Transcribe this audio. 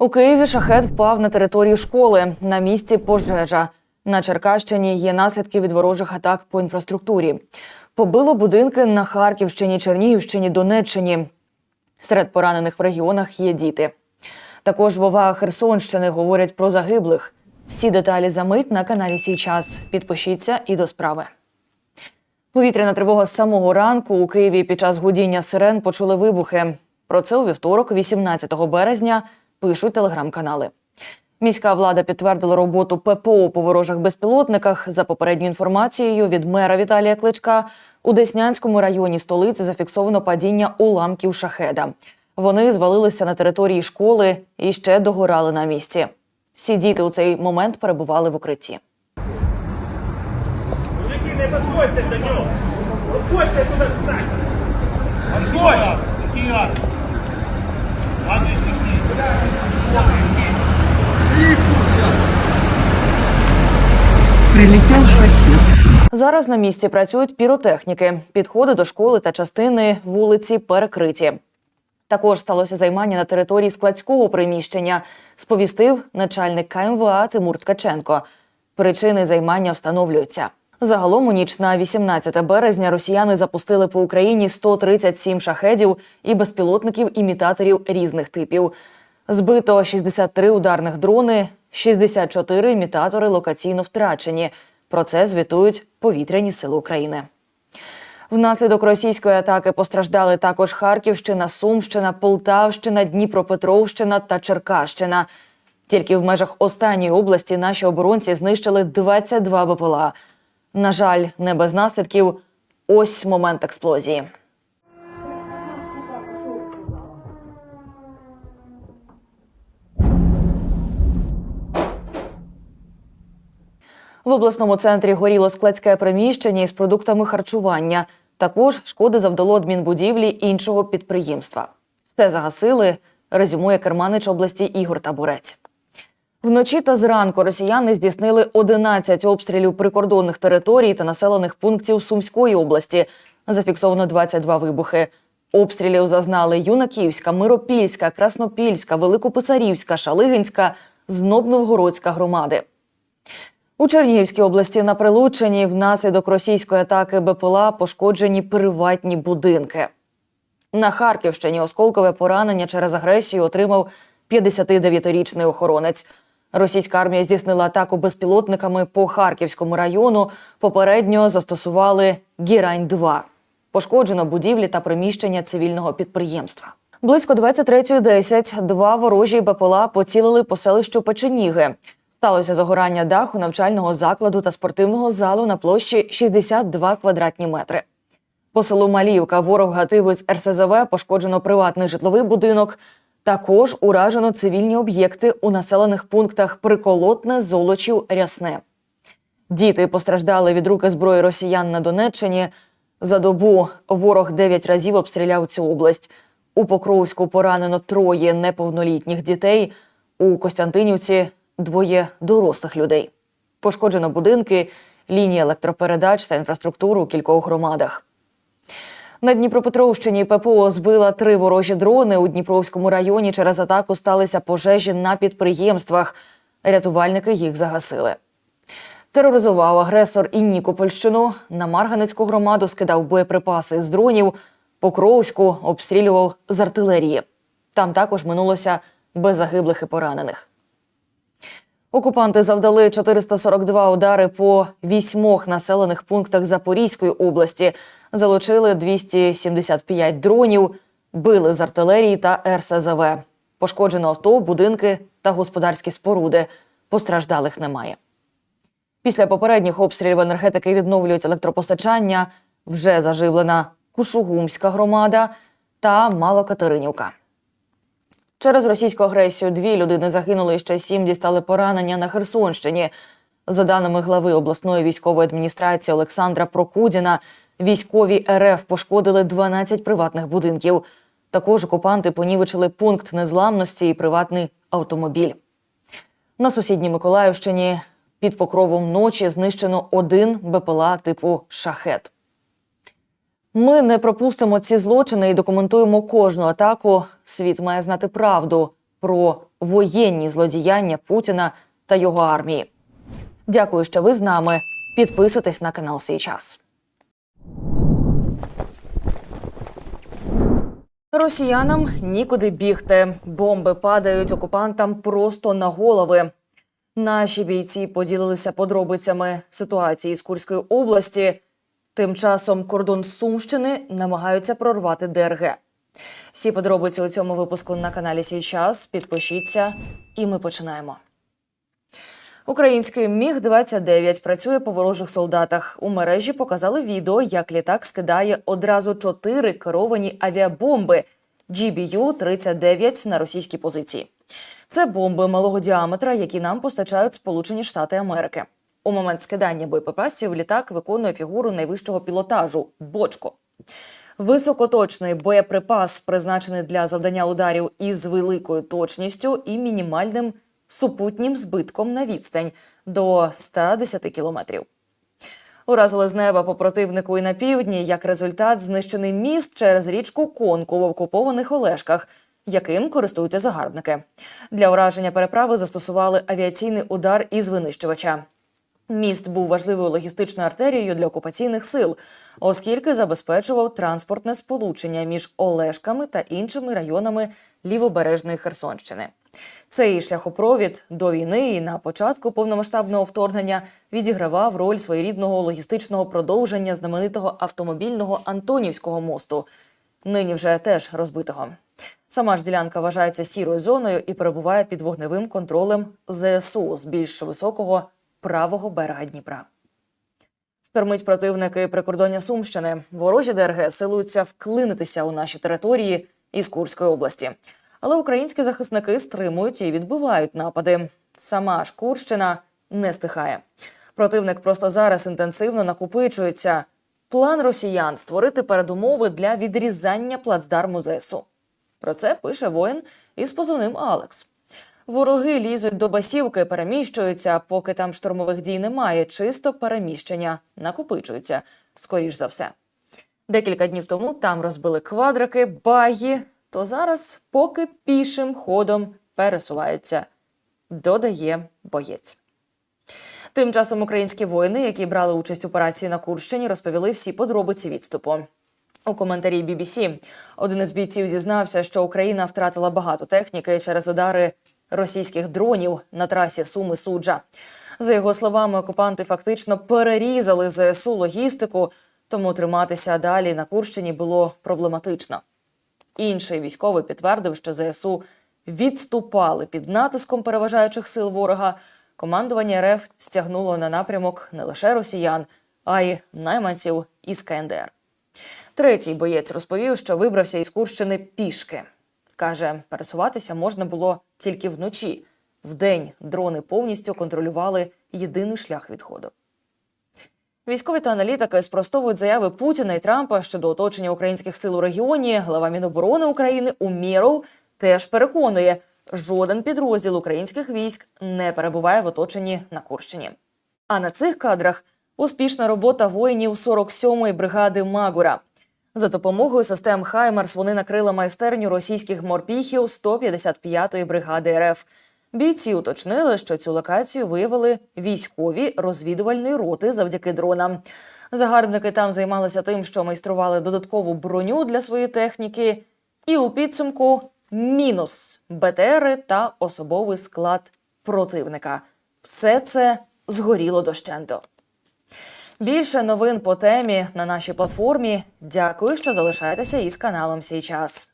У Києві шахет впав на територію школи. На місці пожежа. На Черкащині є наслідки від ворожих атак по інфраструктурі. Побило будинки на Харківщині, Чернігівщині, Донеччині. Серед поранених в регіонах є діти. Також вова Херсонщини говорять про загиблих. Всі деталі за мить на каналі Сій час. Підпишіться і до справи. Повітряна тривога з самого ранку у Києві під час гудіння сирен почули вибухи. Про це у вівторок, 18 березня, пишуть телеграм-канали. Міська влада підтвердила роботу ППО по ворожих безпілотниках. За попередньою інформацією від мера Віталія Кличка у Деснянському районі столиці зафіксовано падіння уламків шахеда. Вони звалилися на території школи і ще догорали на місці. Всі діти у цей момент перебували в укритті. Мужики, не підходьте до нього. Підходьте туди встань. Підходь. Прилетел шахет. Зараз на місці працюють піротехніки. Підходи до школи та частини вулиці перекриті. Також сталося займання на території складського приміщення, сповістив начальник КМВА Тимур Ткаченко. Причини займання встановлюються. Загалом у ніч на 18 березня росіяни запустили по Україні 137 шахедів і безпілотників імітаторів різних типів. Збито 63 ударних дрони, 64 імітатори локаційно втрачені. Про це звітують повітряні сили України. Внаслідок російської атаки постраждали також Харківщина, Сумщина, Полтавщина, Дніпропетровщина та Черкащина. Тільки в межах останньої області наші оборонці знищили 22 БПЛА. На жаль, не без наслідків. Ось момент експлозії. В обласному центрі горіло складське приміщення із продуктами харчування. Також шкоди завдало адмінбудівлі іншого підприємства. Все загасили, резюмує керманич області Ігор Табурець. Вночі та зранку росіяни здійснили 11 обстрілів прикордонних територій та населених пунктів Сумської області. Зафіксовано 22 вибухи. Обстрілів зазнали Юнаківська, Миропільська, Краснопільська, Великописарівська, Шалигинська, Знобновгородська громади. У Чернігівській області на Прилуччині внаслідок російської атаки БПЛА пошкоджені приватні будинки. На Харківщині осколкове поранення через агресію отримав 59-річний охоронець. Російська армія здійснила атаку безпілотниками по Харківському району. Попередньо застосували Гірань-2. Пошкоджено будівлі та приміщення цивільного підприємства. Близько 23.10 два ворожі БПЛА поцілили по селищу Печеніги. Сталося загорання даху навчального закладу та спортивного залу на площі 62 квадратні метри. По селу Маліївка ворог гатив із РСЗВ пошкоджено приватний житловий будинок. Також уражено цивільні об'єкти у населених пунктах Приколотне, Золочів, Рясне. Діти постраждали від руки зброї росіян на Донеччині. За добу ворог дев'ять разів обстріляв цю область. У Покровську поранено троє неповнолітніх дітей. У Костянтинівці двоє дорослих людей. Пошкоджено будинки, лінії електропередач та інфраструктуру у кількох громадах. На Дніпропетровщині ППО збила три ворожі дрони. У Дніпровському районі через атаку сталися пожежі на підприємствах. Рятувальники їх загасили. Тероризував агресор і Нікопольщину. На Марганецьку громаду скидав боєприпаси з дронів. Покровську обстрілював з артилерії. Там також минулося без загиблих і поранених. Окупанти завдали 442 удари по вісьмох населених пунктах Запорізької області, залучили 275 дронів, били з артилерії та РСЗВ. Пошкоджено авто, будинки та господарські споруди. Постраждалих немає. Після попередніх обстрілів енергетики відновлюють електропостачання. Вже заживлена Кушугумська громада та Малокатеринівка. Через російську агресію дві людини загинули і ще сім дістали поранення на Херсонщині. За даними глави обласної військової адміністрації Олександра Прокудіна, військові РФ пошкодили 12 приватних будинків. Також окупанти понівечили пункт незламності і приватний автомобіль. На сусідній Миколаївщині під покровом ночі знищено один БПЛА типу шахет. Ми не пропустимо ці злочини і документуємо кожну атаку. Світ має знати правду про воєнні злодіяння Путіна та його армії. Дякую, що ви з нами. Підписуйтесь на канал «Сій час». Росіянам нікуди бігти. Бомби падають окупантам просто на голови. Наші бійці поділилися подробицями ситуації з Курської області. Тим часом кордон Сумщини намагаються прорвати ДРГ. Всі подробиці у цьому випуску на каналі Сій час. Підпишіться, і ми починаємо. Український міг 29 працює по ворожих солдатах. У мережі показали відео, як літак скидає одразу чотири керовані авіабомби GBU-39 на російські позиції. Це бомби малого діаметра, які нам постачають Сполучені Штати Америки. У момент скидання боєприпасів літак виконує фігуру найвищого пілотажу бочко. Високоточний боєприпас призначений для завдання ударів із великою точністю і мінімальним супутнім збитком на відстань до 110 кілометрів. Уразили з неба по противнику і на півдні. Як результат, знищений міст через річку Конку в окупованих Олешках, яким користуються загарбники. Для ураження переправи застосували авіаційний удар із винищувача. Міст був важливою логістичною артерією для окупаційних сил, оскільки забезпечував транспортне сполучення між Олешками та іншими районами лівобережної Херсонщини. Цей шляхопровід до війни і на початку повномасштабного вторгнення відігравав роль своєрідного логістичного продовження знаменитого автомобільного Антонівського мосту, нині вже теж розбитого. Сама ж ділянка вважається сірою зоною і перебуває під вогневим контролем ЗСУ з більш високого правого берега Дніпра. Штормить противники прикордоння Сумщини. Ворожі ДРГ силуються вклинитися у наші території із Курської області. Але українські захисники стримують і відбивають напади. Сама ж Курщина не стихає. Противник просто зараз інтенсивно накопичується. План росіян створити передумови для відрізання плацдарму ЗСУ. Про це пише воїн із позивним Алекс. Вороги лізуть до басівки, переміщуються, поки там штурмових дій немає. Чисто переміщення накопичуються, скоріш за все. Декілька днів тому там розбили квадрики, багі, то зараз поки пішим ходом пересуваються, додає боєць. Тим часом українські воїни, які брали участь у операції на Курщині, розповіли всі подробиці відступу. У коментарі BBC один із бійців зізнався, що Україна втратила багато техніки через удари російських дронів на трасі Суми Суджа. За його словами, окупанти фактично перерізали ЗСУ логістику, тому триматися далі на Курщині було проблематично. Інший військовий підтвердив, що ЗСУ відступали під натиском переважаючих сил ворога. Командування РФ стягнуло на напрямок не лише росіян, а й найманців із КНДР. Третій боєць розповів, що вибрався із Курщини пішки. Каже, пересуватися можна було тільки вночі. Вдень дрони повністю контролювали єдиний шлях відходу. Військові та аналітики спростовують заяви Путіна і Трампа щодо оточення українських сил у регіоні. Глава Міноборони України Умєров теж переконує, жоден підрозділ українських військ не перебуває в оточенні на Курщині. А на цих кадрах успішна робота воїнів 47-ї бригади Магура. За допомогою систем Хаймерс вони накрили майстерню російських морпіхів 155-ї бригади РФ. Бійці уточнили, що цю локацію виявили військові розвідувальної роти завдяки дронам. Загарбники там займалися тим, що майстрували додаткову броню для своєї техніки, і у підсумку мінус БТРи та особовий склад противника. Все це згоріло дощенто. Більше новин по темі на нашій платформі. Дякую, що залишаєтеся із каналом Сій час.